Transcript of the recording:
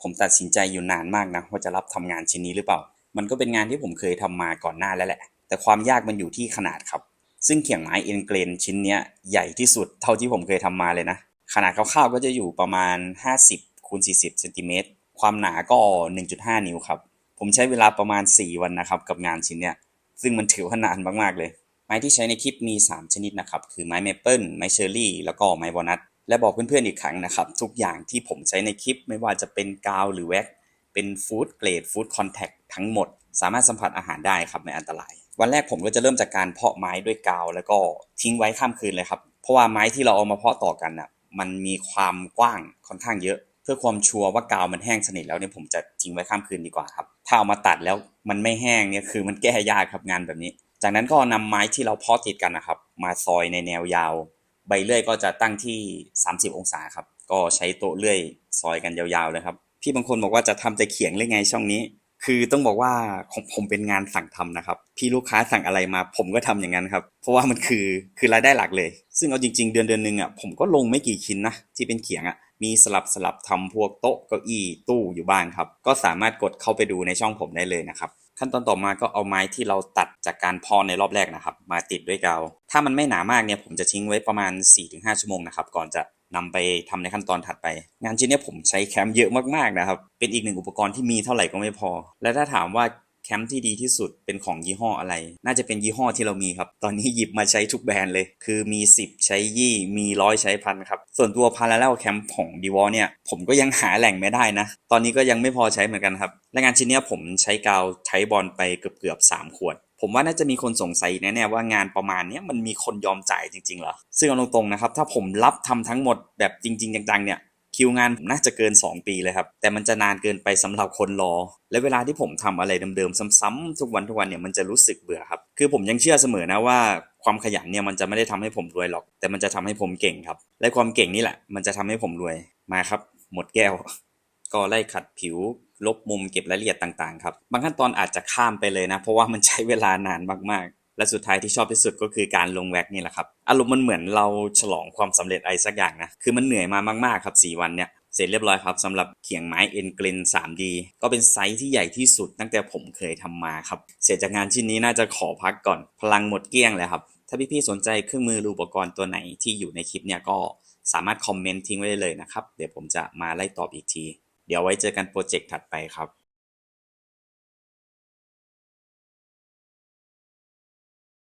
ผมตัดสินใจอยู่นานมากนะว่าจะรับทำงานชิ้นนี้หรือเปล่า มันก็เป็นงานที่ผมเคยทำมาก่อนหน้าแล้วแหละ แต่ความยากมันอยู่ที่ขนาดครับ ซึ่งเขียงไม้เอ็นเกรนชิ้นนี้ใหญ่ที่สุดเท่าที่ผมเคยทำมาเลยนะ ขนาดคร่าวๆก็จะอยู่ประมาณ 50คูณ40เซนติเมตร ความหนาก็ 1.5 นิ้วครับ ผมใช้เวลาประมาณ 4 วันนะครับกับงานชิ้นเนี้ย ซึ่งมันถือว่านานมากๆเลย ไม้ที่ใช้ในคลิปมี 3 ชนิดนะครับ คือไม้เมเปิลไม้เชอร์รี่ แล้วก็ไม้วอนัท และบอกเพื่อนๆอีกครั้งนะครับ ทุกอย่างที่ผมใช้ในคลิปไม่ว่าจะเป็นกาวหรือแว็กเป็นฟู้ดเกรดฟู้ดคอนแทคทั้งหมด สามารถสัมผัสอาหารได้ครับไม่อันตราย วันแรกผมก็จะเริ่มจากการเพาะไม้ด้วยกาว แล้วก็ทิ้งไว้ข้ามคืนเลยครับ เพราะว่าไม้ที่เราเอามาเพาะต่อกันอะมันมีความกว้างค่อนข้างเยอะเพื่อความชัวร์ว่ากาวมันแห้งสนิทแล้วเนี่ยผมจะทิ้งไว้ข้ามคืนดีกว่าครับ ถ้าเอามาตัดแล้วมันไม่แห้งเนี่ยคือมันแก้ยากครับงานแบบนี้ จากนั้นก็นำไม้ที่เราเพาะติดกันนะครับ มาซอยในแนวยาว ใบเลื่อยก็จะตั้งที่ 30 องศาครับ ก็ใช้โต๊ะเลื่อยซอยกันยาวๆเลยครับ พี่บางคนบอกว่าจะทำแต่เขียงหรือไงช่องนี้ คือต้องบอกว่าของผมเป็นงานสั่งทำนะครับ พี่ลูกค้าสั่งอะไรมาผมก็ทำอย่างนั้นครับ เพราะว่ามันคือคือรายได้หลักเลย ซึ่งเอาจริง ๆ เดือนเดือนหนึ่งอะผมก็ลงไม่กี่ชิ้นนะที่เป็นเขียงอะมีสลับสลับทำพวกโต๊ะเก้าอี้ตู้อยู่บ้างครับ ก็สามารถกดเข้าไปดูในช่องผมได้เลยนะครับ ขั้นตอนต่อมาก็เอาไม้ที่เราตัดจากการพอในรอบแรกนะครับ มาติดด้วยกาว ถ้ามันไม่หนามากเนี่ยผมจะทิ้งไว้ประมาณ 4-5 ชั่วโมงนะครับก่อนจะนำไปทำในขั้นตอนถัดไป งานชิ้นนี้ผมใช้แคมเยอะมากๆนะครับ เป็นอีกหนึ่งอุปกรณ์ที่มีเท่าไหร่ก็ไม่พอ และถ้าถามว่า แคมป์ที่ดีที่สุดเป็นของยี่ห้ออะไร น่าจะเป็นยี่ห้อที่เรามีครับ ตอนนี้หยิบมาใช้ทุกแบรนด์เลย คือมี 10 ใช้ยี่ มีร้อยใช้พันครับ ส่วนตัวพาราเลลแคมของดีวอเนี่ย ผมก็ยังหาแหล่งไม่ได้นะ ตอนนี้ก็ยังไม่พอใช้เหมือนกันครับ และงานชิ้นนี้ผมใช้กาวไทบอลไปเกือบเกือบ3ขวดผมว่าน่าจะมีคนสงสัยแน่ๆว่างานประมาณนี้มันมีคนยอมจ่ายจริงๆเหรอ ซึ่งเอาตรงๆนะครับ ถ้าผมรับทำทั้งหมดแบบจริง ๆ จังๆเนี่ย คิวงานผมน่าจะเกิน 2 ปีเลยครับ แต่มันจะนานเกินไปสำหรับคนรอ และเวลาที่ผมทำอะไรเดิมๆซ้ำๆทุกวันทุกวันเนี่ยมันจะรู้สึกเบื่อครับ คือผมยังเชื่อเสมอนะว่าความขยันเนี่ยมันจะไม่ได้ทำให้ผมรวยหรอก แต่มันจะทำให้ผมเก่งครับ และความเก่งนี่แหละ มันจะทำให้ผมรวยมาครับ หมดแก้ว ก็ไล่ขัดผิวลบมุมเก็บรายละเอียดต่างๆครับ บางขั้นตอนอาจจะข้ามไปเลยนะ เพราะว่ามันใช้เวลานานมากๆ และสุดท้ายที่ชอบที่สุดก็คือการลงแว็กนี่แหละครับ อารมณ์มันเหมือนเราฉลองความสำเร็จอะไรสักอย่างนะ คือมันเหนื่อยมามากๆครับ 4 วันเนี่ยเสร็จเรียบร้อยครับสำหรับเขียงไม้เอ็นเกรน 3D ก็เป็นไซส์ที่ใหญ่ที่สุดตั้งแต่ผมเคยทำมาครับ เสร็จจากงานชิ้นนี้น่าจะขอพักก่อน พลังหมดเกลี้ยงเลยครับ ถ้าพี่ๆสนใจเครื่องมือออุปกรณ์ตัวไหนที่อยู่ในคลิปเนี่ยก็สามารถคอมเมนต์ทิ้งไว้ได้เลยนะครับ เดี๋ยวผมจะมาไล่ตอบอีกที เดี๋ยวไว้เจอกันโปรเจกต์ถัดไปครับ